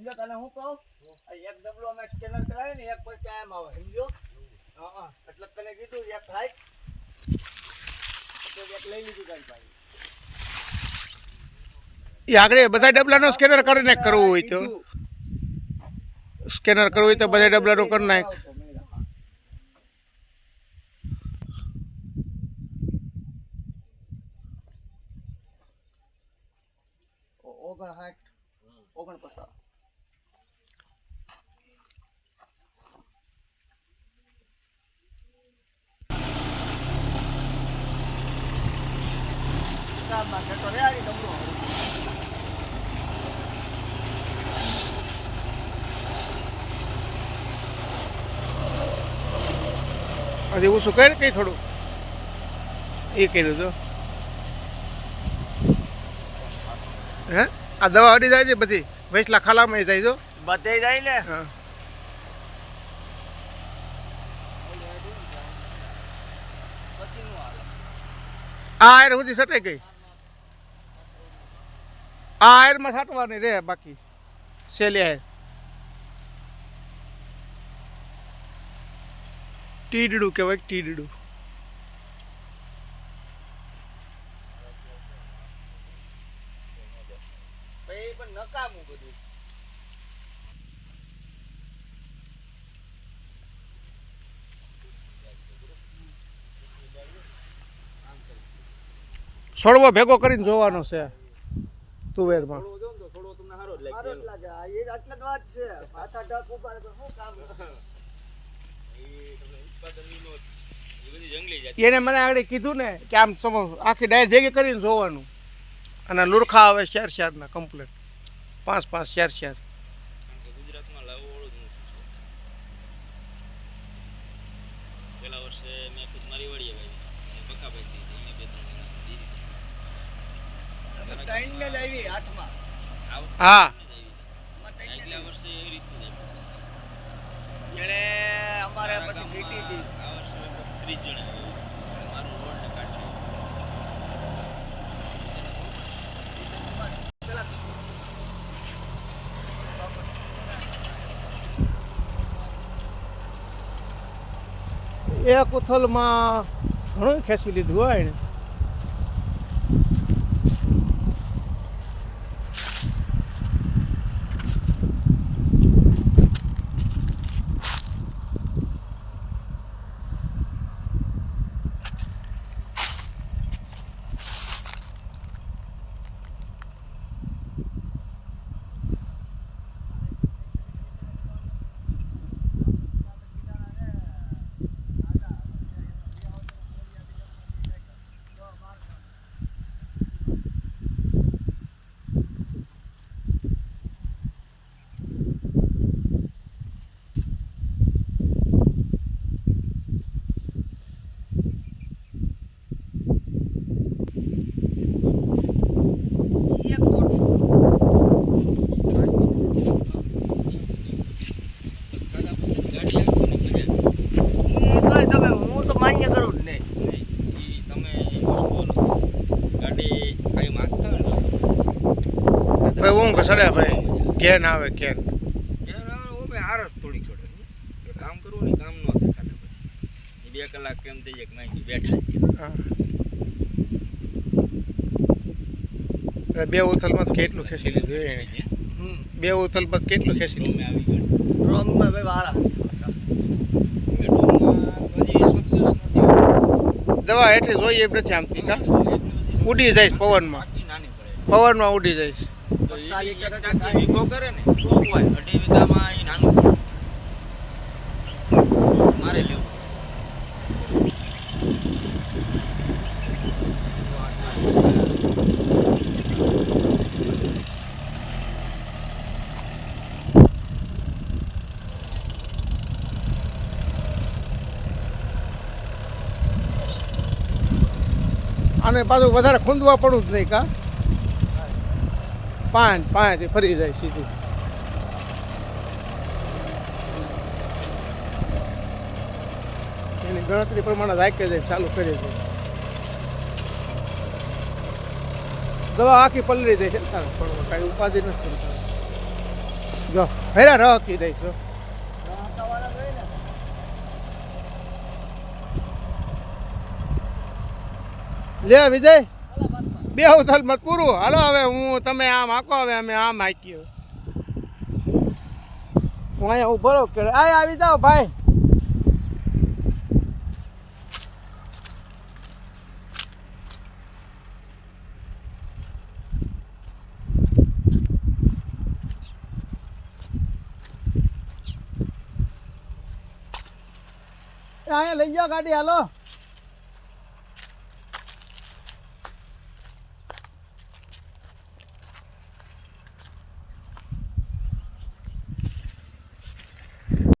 સમજો તને હું કહું? એક ડબલો અમે સ્કેનર કરાવી ને એક પછી કાયમ આવે સમજો? હા એટલે તને કીધું એક થાય. તો એક લઈ લીધું તારી પાસે. એ આગળ બધા ડબલાનો સ્કેનર કરીને કરવું હોય તો. સ્કેનર કરવું હોય તો બધા ડબલાનો કરી નાખ. ઓગણ મેળામાં. ઓગણ ઓગણસાઠ ઓગણપચાસ હું શું. હજી કરે કઈ થોડું? એ કર્યું તો. હે? આ દવા અડી જાય છે બધી. વૈસલા ખાલામાં જાય જો બધે જાય ને? હા. આ સુધી સટાઈ ગઈ. આ આયરમાં સાટવાની રે બાકી. સેલી આયર ટીડડું કહેવાય ટીડડું. નકામું બધું. છોડવો ભેગો કરીને જોવાનો છે. તુવેરમાં સારો જ લાગે. આ એ આટલા જ વાત છે. પાછા ઢક ઉપાડે તો શું કામ? એને મને આગળ કીધું ને કે આમ તમે આખી ડાયર ભેગી કરીને જોવાનું. અને લુરખા આવે શેર ચારના કમ્પ્લેટ પાંચ પાંચ શેર ચાર ગુજરાતમાં લાવવાવાળું જ નથી પેલા વર્ષે મેં ખુદ મારી વડીએ ભાઈ બકા ભાઈ દીધી એને બે ત્રણ જણા દીધી ત્રણ ને જ આવી હાથમાં. હા. જ આવી આમાં ત્રણ ને જ આગલા વર્ષે એવી રીતનું જ આપ્યું. આવી. જેણે અમારે પછી ભેટી હતી આ વર્ષે ત્રીસ જણા ને એક ઉથલમાં ઘણું ખેંચી લીધું હોય એને ઈ એક ખોટ. કાકા પછી ગાડી આપશો ને બધા ઈ કઈ તમે હું તો માન્ય કરું જ નહીં નહીં, ઈ તમે એક વસ્તુ બોલો ગાડી કાંઈ માગતા હોય ને. ભાઈ ઊંઘ સડે ભાઈ. કેન આવે કેન ત્યારે હવે ઓમે આરસ થોડીક છોડે એ કામ કરવું ને કામ ન થાય ખાલી પછી ઈ બે કલાક કેમ થઈ જાય કે નહીં બેઠા જ છીએ. હા. એટલે બે ઉથલમાં તો કેટલું ખેંચી લીધું હોય એને હમ. બે ઉથલમાં તો કેટલું ખેંચી લીધું? ડોમે આવી ગયો રોમમાં ભાઈ વાળા. દવા હેઠે જોઈએ એમ નથી આમથી કા? ઉડી જાય પવનમાં. પવનમાં ઉડી વીઘો કરે ને અને પાછું વધારે ખૂંદવા પડવું જ નહીં કા? પાંચ પાંચ ફરી જાય સીધી. એની ગણતરી પ્રમાણે રાખી જાય, ચાલુ કરી દે દવા આખી પલળી જાય છે કાંઈ ઉપાધિ નથી જો હેરા રહકી દઈશ જો હાંકાવાળા જોઈએ ને લે, વિજય. બે ઉથલ મત પૂરું. હાલો હવે, હું તમે આમ હાકો, હવે અમે આમ હાકીએ. હું અહીંયા ઊભો રહું, કે આ આવી જાઓ, ભાઈ. અહીંયા લઈ જાઓ ગાડી, હાલો.